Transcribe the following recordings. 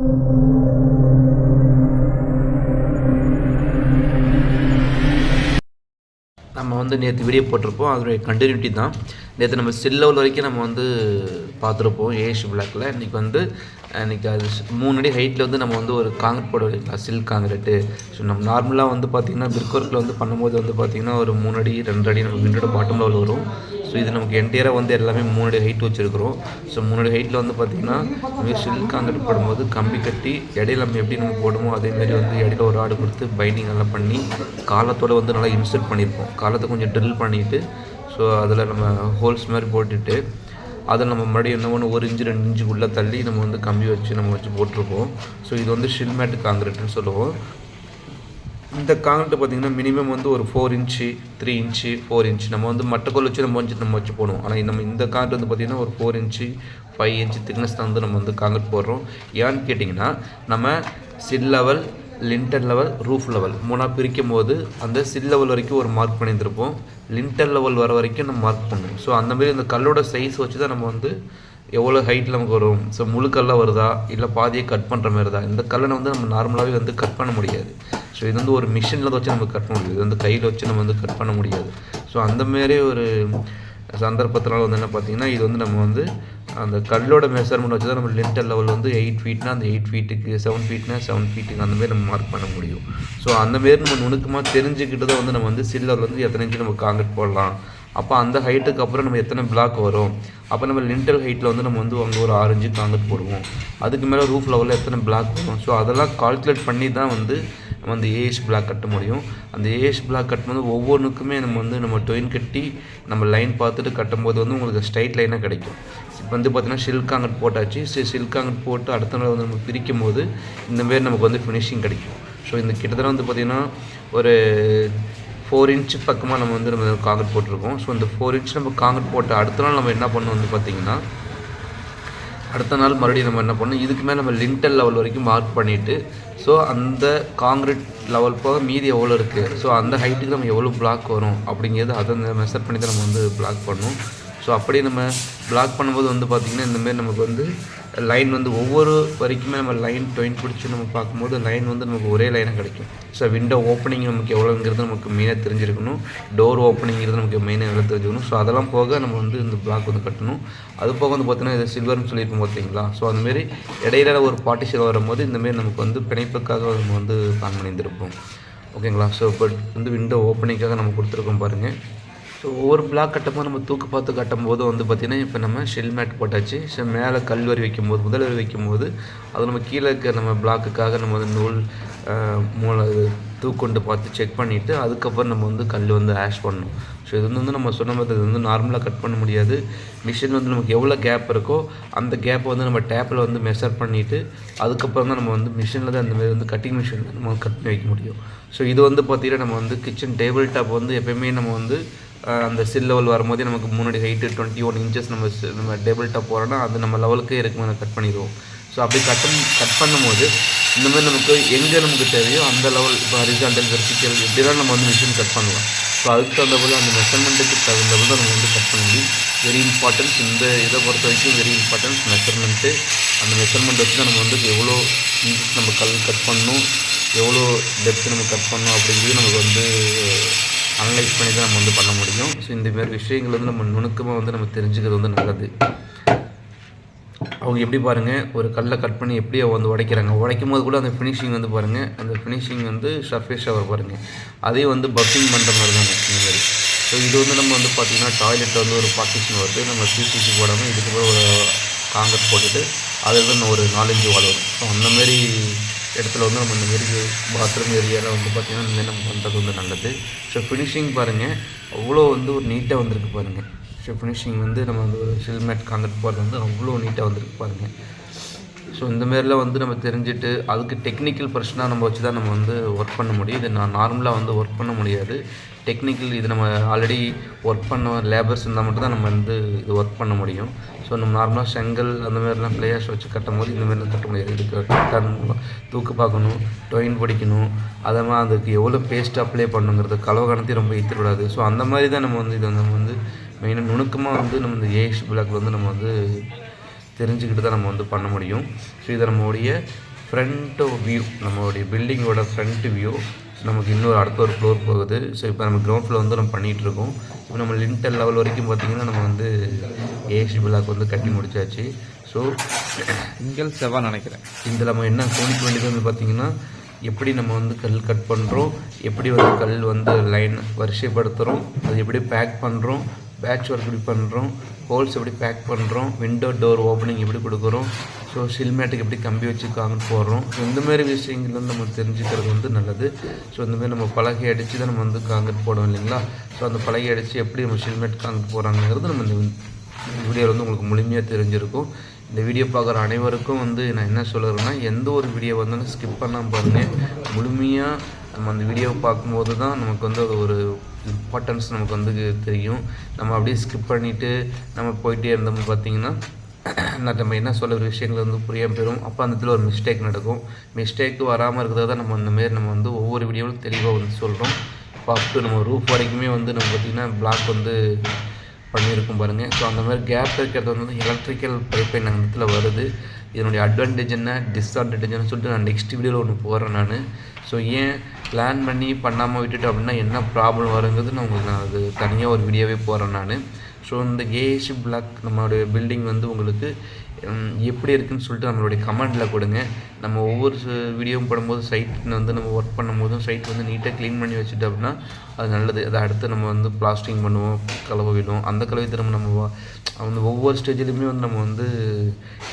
நம்ம வந்து நேற்று வீடியோ போட்டிருப்போம். அதனுடைய கண்டினியூட்டி தான். நேற்று நம்ம ஸ்டில் லெவல் வரைக்கும் நம்ம வந்து பார்த்துருப்போம். ஏஷ் பிளாக்கில் இன்றைக்கி வந்து இன்றைக்கி அது மூணு அடி ஹைட்டில் வந்து நம்ம வந்து ஒரு காங்கிரட் போட வைக்கலாம் சில் காங்கிரட்டு ஸோ நம்ம நார்மலாக வந்து பார்த்திங்கன்னா பிரிக் ஒர்க்கில் வந்து பண்ணும்போது வந்து பார்த்திங்கன்னா ஒரு மூணு அடி ரெண்டு அடி நம்ம விண்டோட பாட்டம் லெவல் வரும். ஸோ இது நமக்கு என்டையராக வந்து எல்லாமே மூணு அடி ஹைட் வச்சுருக்கிறோம். ஸோ மூணு அடி ஹைட்டில் வந்து பார்த்திங்கன்னா நம்ம சில் காங்கிரட் போடும்போது கம்பி கட்டி இடையில நம்ம எப்படி நம்ம போடுமோ அதேமாரி வந்து இடையில ஒரு ஆடு கொடுத்து பைண்டிங் எல்லாம் பண்ணி காலத்தோட வந்து நல்லா இன்சர்ட் பண்ணியிருப்போம். காலத்தை கொஞ்சம் ட்ரில் பண்ணிவிட்டு ஸோ அதில் நம்ம ஹோல்ஸ் மாதிரி போட்டுட்டு அதில் நம்ம மறுபடியும் என்ன ஒன்று ஒரு இன்ச்சு ரெண்டு இன்ச்சுக்குள்ளே தள்ளி நம்ம வந்து கம்பி வச்சு நம்ம வச்சு போட்டிருப்போம். ஸோ இது வந்து ஷில்மேட் காங்கிரீட்னு சொல்லுவோம். இந்த காங்கிரீட் பார்த்தீங்கன்னா மினிமம் வந்து ஒரு four inch three inch four inch நம்ம வந்து மட்டக்கோல் வச்சு நம்ம வச்சு நம்ம வச்சு போடுவோம். ஆனால் நம்ம இந்த காங்கிரீட் வந்து பார்த்திங்கன்னா ஒரு four inch five inch thickness தான் வந்து நம்ம வந்து காங்கிரீட் போடுறோம். ஏன்னு கேட்டிங்கன்னா நம்ம sill level lintel level roof level மூணாக பிரிக்கும் போது அந்த சில் லெவல் வரைக்கும் ஒரு மார்க் பண்ணியிருந்திருப்போம். லிண்டர் லெவல் வர வரைக்கும் நம்ம மார்க் பண்ணுவோம் ஸோ அந்தமாரி அந்த கல்லோட சைஸ் வச்சு தான் நம்ம வந்து எவ்வளோ ஹைட்டில் நமக்கு வரும். ஸோ முழு கல்லாக வருதா? இல்லை பாதியை கட் பண்ணுற மாதிரி தான் இந்த கல்லை வந்து நம்ம நார்மலாகவே வந்து கட் பண்ண முடியாது. ஸோ இது வந்து ஒரு மிஷினில் வச்சு நம்ம கட் பண்ண முடியாது இது வந்து கையில் வச்சு நம்ம வந்து கட் பண்ண முடியாது. ஸோ அந்தமாரி ஒரு சந்தர்ப்பத்தினால வந்து என்ன பார்த்தீங்கன்னா இது வந்து நம்ம வந்து அந்த கல்லோட மெஷர்மெண்ட் வச்சு தான் நம்ம லிண்டர் லெவல் வந்து எயிட் ஃபீட்னா அந்த எயிட் ஃபீட்டுக்கு செவன் ஃபீட்னா செவன் ஃபீட்டுக்கு அந்தமாரி நம்ம மார்க் பண்ண முடியும். ஸோ அந்தமாரி நம்ம நுணுக்கமாக தெரிஞ்சுக்கிட்டு தான் வந்து நம்ம வந்து சில்லர் வந்து எத்தனை இன்ச்சு நம்ம காங்கிரட் போடலாம்? அப்போ அந்த ஹைட்டுக்கு அப்புறம் நம்ம எத்தனை பிளாக் வரும்? அப்போ நம்ம லிண்டல் ஹைட்டில் வந்து நம்ம வந்து அங்கே ஒரு ஆரஞ்சு காங்கிரட் போடுவோம். அதுக்கு மேலே ரூஃப் லெவலில் எத்தனை பிளாக் வரும்? ஸோ அதெல்லாம் கால்குலேட் பண்ணி தான் வந்து நம்ம அந்த ஏஎஸ் பிளாக் கட்ட முடியும். அந்த ஏஎஸ் பிளாக் கட்டும்போது ஒவ்வொன்றுக்குமே நம்ம வந்து நம்ம டொயின் கட்டி நம்ம லைன் பார்த்துட்டு கட்டும்போது வந்து உங்களுக்கு ஸ்ட்ரைட் லைனாக கிடைக்கும். இப்போ வந்து பார்த்தீங்கன்னா சில்காங்கட் போட்டாச்சு. சி சில்காங்கட் போட்டு அடுத்த நாள் வந்து நம்ம பிரிக்கும் போது இந்தமாரி நமக்கு வந்து ஃபினிஷிங் கிடைக்கும். ஸோ இந்த கிட்டத்தட்ட வந்து பார்த்திங்கன்னா ஒரு ஃபோர் இன்ச் பக்கமாக நம்ம வந்து நம்ம காங்கிரட் போட்டிருக்கோம். ஸோ இந்த ஃபோர் இன்ச் நம்ம காங்கிரட் போட்ட அடுத்த நாள் நம்ம என்ன பண்ணோம் வந்து பார்த்திங்கன்னா அடுத்த நாள் மறுபடியும் நம்ம என்ன பண்ணோம் இதுக்கு மேலே நம்ம லிண்டல் லெவல் வரைக்கும் மார்க் பண்ணிவிட்டு ஸோ அந்த காங்கிரீட் லெவல் போக மீதி எவ்வளோ இருக்குது ஸோ அந்த ஹைட்டுக்கு நம்ம எவ்வளோ பிளாக் வரும்? அப்படிங்கிறது அதை மெஷர் பண்ணி தான் நம்ம வந்து பிளாக் பண்ணணும் ஸோ அப்படியே நம்ம பிளாக் பண்ணும்போது வந்து பார்த்திங்கன்னா இந்தமாரி நமக்கு வந்து லைன் வந்து ஒவ்வொரு வரைக்குமே நம்ம லைன் டொயின் பிடிச்சி நம்ம பார்க்கும்போது லைன் வந்து நமக்கு ஒரே லைனாக கிடைக்கும். ஸோ விண்டோ ஓப்பனிங் நமக்கு எவ்வளோங்கிறது நமக்கு மெயினாக தெரிஞ்சிருக்கணும். டோர் ஓப்பனிங்கிறது நமக்கு மெயினாக எவ்வளோ தெரிஞ்சுக்கணும் ஸோ அதெல்லாம் போக நம்ம வந்து இந்த பிளாக் வந்து கட்டணும். அது போக வந்து பார்த்தீங்கன்னா இது சில்வர்னு சொல்லியிருப்போம் பார்த்தீங்களா? ஸோ அந்தமாரி இடையில ஒரு பார்ட்டிஷன் வரும்போது இந்தமாரி நமக்கு வந்து பிணைப்புக்காக நம்ம வந்து பிளான் பண்ணியிருந்திருப்போம். ஓகேங்களா ஸோ இப்போ வந்து விண்டோ ஓப்பனிங்காக நம்ம கொடுத்துருக்கோம் பாருங்கள் ஸோ ஒவ்வொரு பிளாக் கட்டும்போது நம்ம தூக்கு பார்த்து கட்டும்போது வந்து பார்த்திங்கன்னா இப்போ நம்ம ஷெல் மேட் போட்டாச்சு. ஸோ மேலே கல் வரி வைக்கும்போது முதல் வரி வைக்கும்போது அது நம்ம கீழே இருக்க நம்ம பிளாக்குக்காக நம்ம வந்து நூல் மூளை தூக்கொண்டு பார்த்து செக் பண்ணிவிட்டு அதுக்கப்புறம் நம்ம வந்து கல் வந்து ஆஷ் பண்ணணும். ஸோ இது வந்து நம்ம சொன்ன மாதிரி இது வந்து நார்மலாக கட் பண்ண முடியாது. மிஷின் வந்து நமக்கு எவ்வளோ கேப் இருக்கோ அந்த கேப்பை வந்து நம்ம டேப்பில் வந்து மெஷர் பண்ணிவிட்டு அதுக்கப்புறம் தான் நம்ம வந்து மிஷினில் தான் அந்தமாரி வந்து கட்டிங் மிஷின் நம்ம கட் பண்ணி வைக்க முடியும். ஸோ இது வந்து பார்த்திங்கன்னா நம்ம வந்து கிச்சன் டேபிள் டாப் வந்து எப்பயுமே நம்ம வந்து அந்த சில் லெவல் வரும்போதே நமக்கு முன்னாடி ஹைட்டு டுவெண்ட்டி ஒன் இன்ச்சஸ் நம்ம நம்ம டேபிள் டாப் போகிறோன்னா அது நம்ம லெவலுக்கே இருக்கும் நம்ம கட் பண்ணிடுவோம். ஸோ அப்படி கட் கட் பண்ணும்போது இந்த மாதிரி நமக்கு எங்கே நமக்கு தேவையோ அந்த லெவல் இப்போ ஹரிசாண்டல் வெர்டிக்கல் எப்படிலாம் நம்ம வந்து மிஷின் கட் பண்ணலாம் ஸோ அதுக்கு தகுந்த போல் அந்த மெஷர்மெண்ட்டுக்கு தகுந்த போல் தான் நம்ம வந்து கட் பண்ண முடியும். வெரி இம்பார்ட்டன்ஸ் இந்த இதை பொறுத்த வரைக்கும் வெரி இம்பார்ட்டன்ஸ் மெஷர்மெண்ட்டு அந்த மெஷர்மெண்ட் வச்சு தான் நம்ம வந்து எவ்வளோ இன்ச்சஸ் நம்ம கல் கட் பண்ணணும் எவ்வளோ டெப்த் நம்ம கட் பண்ணணும் அப்படிங்கிறது நமக்கு வந்து அனலைஸ் பண்ணி தான் நம்ம வந்து பண்ண முடியும். ஸோ இந்த மாதிரி விஷயங்கள் வந்து நம்ம நுணுக்கமாக வந்து நம்ம தெரிஞ்சுக்கிறது வந்து நல்லது. அவங்க எப்படி பாருங்கள் ஒரு கல்லை கட் பண்ணி எப்படி அவங்க வந்து உடைக்கிறாங்க. உடைக்கும் போது கூட அந்த ஃபினிஷிங் வந்து பாருங்கள் அந்த ஃபினிஷிங் வந்து சர்ஃபேஸ் ஷவர் பாருங்கள் அதே வந்து பஃபிங் பண்ணுற மாதிரி தாங்க இந்த மாதிரி. ஸோ இது வந்து நம்ம வந்து பார்த்திங்கன்னா டாய்லெட்டில் வந்து ஒரு பார்ட்டிஷன் வருது. நம்ம சிசிசி போடாமல் இதுக்கு ஒரு காங்கிரட் போட்டுட்டு அதில் வந்து ஒரு நாலஞ்சு வால் வரும். ஸோ அந்தமாரி இடத்துல வந்து நம்ம இந்த மாரி பாத்ரூம் ஏரியாவில் வந்து பார்த்திங்கன்னா இந்த மாதிரி நம்ம பண்ணுறது வந்து நல்லது. ஸோ ஃபினிஷிங் பாருங்கள் அவ்வளோ வந்து ஒரு நீட்டாக வந்திருக்கு பாருங்கள் ஸோ ஃபினிஷிங் வந்து நம்ம வந்து ஒரு ஷில்மேட் போகிறது வந்து அவ்வளோ நீட்டாக வந்திருக்கு பாருங்கள் ஸோ இந்த மாதிரிலாம் வந்து நம்ம தெரிஞ்சுட்டு அதுக்கு டெக்னிக்கல் பர்சனாக நம்ம வச்சு தான் நம்ம வந்து ஒர்க் பண்ண முடியும். இது நான் நார்மலாக வந்து ஒர்க் பண்ண முடியாது. டெக்னிக்கல் இது நம்ம ஆல்ரெடி ஒர்க் பண்ண லேபர்ஸ் இருந்தால் மட்டும்தான் நம்ம வந்து இது ஒர்க் பண்ண முடியும். ஸோ நம்ம நார்மலாக செங்கல் அந்த மாதிரிலாம் பிளேயர்ஸ் வச்சு கட்டும் போது இந்த மாதிரிலாம் கட்ட முடியாது. இதுக்கு டன் தூக்கு பார்க்கணும் டொயின் பிடிக்கணும். அதை மாதிரி அதுக்கு எவ்வளோ பேஸ்ட் அப்ளை பண்ணுங்கிறது கலவை கணத்தையும் ரொம்ப இத்துவிடாது ஸோ அந்த மாதிரி தான் நம்ம வந்து இதை நம்ம வந்து மெயினாக நுணுக்கமாக வந்து நம்ம இந்த ஏஎஸ் பிளாக்ல வந்து நம்ம வந்து தெரிஞ்சுக்கிட்டு தான் நம்ம வந்து பண்ண முடியும். ஸோ இதை நம்மளுடைய ஃப்ரண்ட் வியூ நம்மளுடைய பில்டிங்கோட ஃப்ரண்ட் வியூ நமக்கு இன்னொரு அடுத்த ஒரு ஃப்ளோர் போகுது. ஸோ இப்போ நம்ம கிரவுண்ட் ஃப்ளோர் வந்து நம்ம பண்ணிகிட்டு இருக்கோம் இப்போ நம்ம லிண்டல் லெவல் வரைக்கும் பார்த்தீங்கன்னா நம்ம வந்து ஏசி பிளாக் வந்து கட்டி முடிச்சாச்சு. ஸோ திங்கள் செவ்வாய் நினைக்கிறேன். இந்த நம்ம என்ன கவனிக்க வேண்டியது வந்து பார்த்திங்கன்னா எப்படி நம்ம வந்து கல் கட் பண்ணுறோம் எப்படி வந்து கல் வந்து லைன் வரிசைப்படுத்துகிறோம் அது எப்படி பேக் பண்ணுறோம் பேட்ச் ஒர்க் எப்படி பண்ணுறோம் ஹோல்ஸ் எப்படி பேக் பண்ணுறோம் விண்டோ டோர் ஓப்பனிங் எப்படி கொடுக்குறோம். ஸோ சில்மேட்டுக்கு எப்படி கம்பி வச்சு போடுறோம். ஸோ இந்த மாதிரி விஷயங்கள் வந்து நம்ம தெரிஞ்சுக்கிறது வந்து நல்லது. ஸோ இந்த மாதிரி நம்ம பலகை அடித்து தான் நம்ம வந்து காங்கிரட் போடுவோம் இல்லைங்களா? ஸோ அந்த பலகை அடித்து எப்படி நம்ம சில்மேட் காங்கிரட் போகிறாங்கிறது நம்ம இந்த வீடியோவில் வந்து உங்களுக்கு முழுமையாக தெரிஞ்சிருக்கும். இந்த வீடியோ பார்க்குற அனைவருக்கும் வந்து நான் என்ன சொல்லுறேன்னா எந்த ஒரு வீடியோ வந்தாலும் ஸ்கிப் பண்ணாமல் பாருங்கள் முழுமையாக நம்ம அந்த வீடியோவை பார்க்கும்போது தான் நமக்கு வந்து அது ஒரு இம்பார்ட்டன்ஸ் நமக்கு வந்து தெரியும். நம்ம அப்படியே ஸ்கிப் பண்ணிவிட்டு நம்ம போயிட்டே இருந்தோம் பார்த்தீங்கன்னா நம்ம என்ன சொல்ல ஒரு விஷயங்கள் வந்து புரியாமல் போயிடும் அப்போ அந்த இடத்துல ஒரு மிஸ்டேக் நடக்கும். மிஸ்டேக் வராமல் இருக்கிறத தான் நம்ம அந்த மாரி நம்ம வந்து ஒவ்வொரு வீடியோவும் தெளிவாக வந்து சொல்கிறோம் இப்போ அப் டு நம்ம ரூப் வரைக்குமே வந்து நம்ம பார்த்திங்கன்னா பிளாக் வந்து பண்ணியிருக்கோம் பாருங்கள் ஸோ அந்த மாதிரி கேப் இருக்கிறது வந்து எலக்ட்ரிக்கல் பைப்லைன் அந்த இடத்துல வருது. இதனுடைய அட்வான்டேஜ் என்ன டிஸ்அட்வான்டேஜ்னு சொல்லிட்டு நான் நெக்ஸ்ட் வீடியோவில் ஒன்று போகிறேன் நான். ஸோ ஏன் பிளான் பண்ணி பண்ணாமல் விட்டுட்டு அப்படின்னா என்ன ப்ராப்ளம் வருங்கிறது நான் உங்களுக்கு நான் அது தனியாக ஒரு வீடியோவே போகிறேன் நான். ஸோ இந்த ஏசி பிளாக் நம்மளுடைய பில்டிங் வந்து உங்களுக்கு எப்படி இருக்குன்னு சொல்லிட்டு நம்மளுடைய கமெண்டில் கொடுங்க. நம்ம ஒவ்வொரு வீடியோவும் போடும்போது சைட் வந்து நம்ம ஒர்க் பண்ணும்போதும் சைட் வந்து நீட்டாக க்ளீன் பண்ணி வச்சுட்டு அப்படின்னா அது நல்லது. அதை அடுத்து நம்ம வந்து பிளாஸ்டிங் பண்ணுவோம் கலவை விடும் அந்த கலவை திரும்ப நம்ம வா- வந்து ஒவ்வொரு ஸ்டேஜ்லையுமே வந்து நம்ம வந்து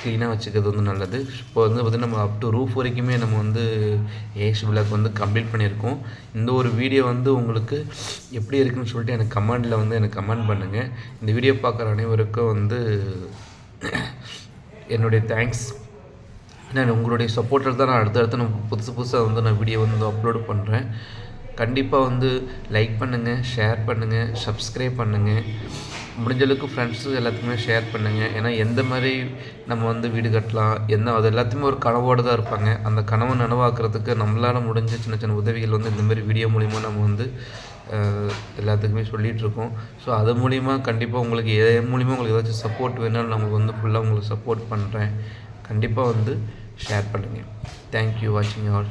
க்ளீனாக வச்சுக்கிறது வந்து நல்லது. இப்போ வந்து பார்த்திங்கன்னா நம்ம அப் டு ரூஃப் வரைக்குமே நம்ம வந்து ஏசி பிளாக் வந்து கம்ப்ளீட் பண்ணியிருக்கோம். இந்த ஒரு வீடியோ வந்து உங்களுக்கு எப்படி இருக்குன்னு சொல்லிட்டு எனக்கு கமெண்டில் வந்து எனக்கு கமெண்ட் பண்ணுங்கள் இந்த வீடியோ பார்க்குற அனைவருக்கும் வந்து என்னுடைய தேங்க்ஸ் நான் உங்களுடைய சப்போர்ட்டில் தான். நான் அடுத்தடுத்து நான் புதுசு புதுசாக வந்து நான் வீடியோ வந்து அப்லோடு பண்ணுறேன் கண்டிப்பாக வந்து லைக் பண்ணுங்கள் ஷேர் பண்ணுங்கள் சப்ஸ்கிரைப் பண்ணுங்கள் முடிஞ்சளவுக்கு ஃப்ரெண்ட்ஸும் ஃப்ரெண்ட்ஸு எல்லாத்துக்குமே ஷேர் பண்ணுங்கள் ஏன்னா எந்த மாதிரி நம்ம வந்து வீடு கட்டலாம் என்ன அது எல்லாத்தையுமே ஒரு கனவோடு தான் இருப்பாங்க. அந்த கனவை நனவாக்குறதுக்கு நம்மளால் முடிஞ்ச சின்ன சின்ன உதவிகள் வந்து இந்த மாதிரி வீடியோ மூலிமா நம்ம வந்து எல்லாத்துக்குமே சொல்லிகிட்டு இருக்கோம் ஸோ அது மூலிமா கண்டிப்பாக உங்களுக்கு என் மூலிமா உங்களுக்கு ஏதாச்சும் சப்போர்ட் வேணாலும் நான் உங்களுக்கு வந்து ஃபுல்லாக உங்களுக்கு சப்போர்ட் பண்ணுறேன் கண்டிப்பாக வந்து ஷேர் பண்ணுங்கள் தேங்க்யூ வாட்சிங் ஆல்